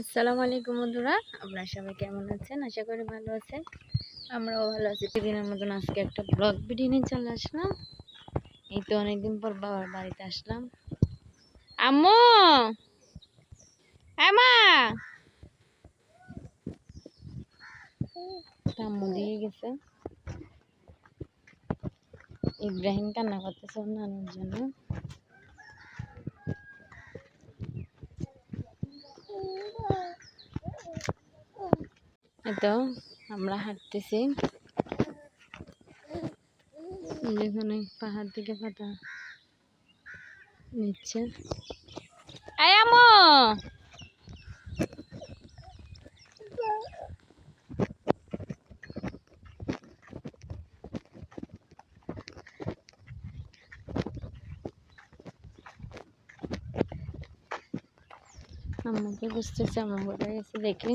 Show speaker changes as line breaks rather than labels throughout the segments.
আসসালামু আলাইকুম বন্ধুরা। আপনারা সবাই কেমন আছেন? আশা করি ভালো আছেন। আমরাও ভালো আছি। প্রতিদিনের মতন আজকে একটা ব্লগ ভিডিও নিয়ে চলে আসলাম। এই তো অনেকদিন পর বাবার বাড়িতে আসলাম। আম্মু! আমা আম্মু দিয়ে গেছে। ইব্রাহিম কান্না করতেছে নানুর জন্য। এই তো, আমরা হাঁটতেছি। যেখানে পাহাড় থেকে পাতা নিচ্ছে। আমাকে বুঝতেছে আমার কোথায় গেছে দেখি।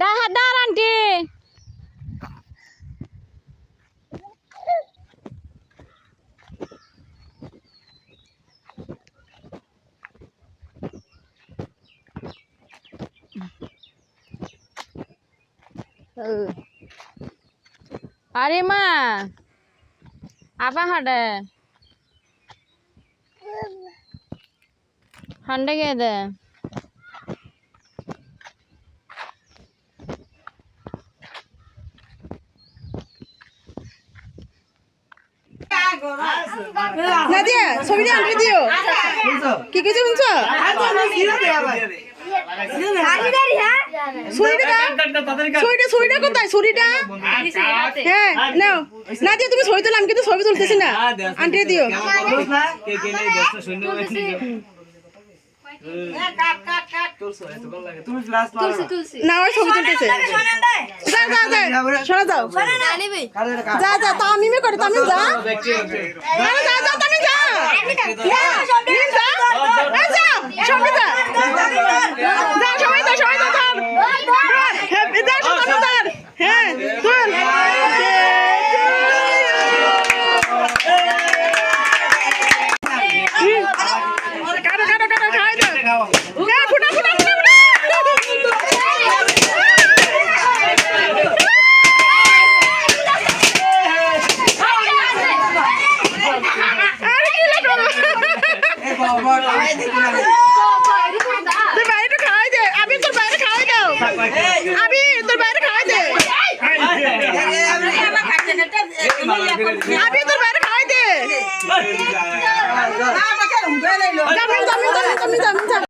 দেখা দাঁড় আন্টি আরে মা আপা হাঁটে হাঁটে গেয়ে দে
নাদিয়া ছবিটা আনতে দিও কি কিছু শুনছো? হ্যাঁ তুমি ছবি তোলাম কিন্তু ছবি তুলতেছি না। আনতে দিও। না। ওই ছবি তুলতেছে। যা যা যা সরা যাও যা যা তামিমে করে তামিম যা। যা যা তামিম যা যা নিম যা এই যা সবাই যা যা সবাই যা সবাই যা ধর হ্যাঁ যা সবাই ধর হ্যাঁ ধর কাটো কাটো কাটো খাই দাও হ্যাঁ ফুটা ফুটা ফুটা আরে কি লাগল
এই বাবা লাগাই দিবি না
তোর বাইরে খাওয়াই দে আমি তোর বাইরে খাওয়াই দাও আমি তোর বাইরে খাওয়াই দে আমি তোর বাইরে খাওয়াই দে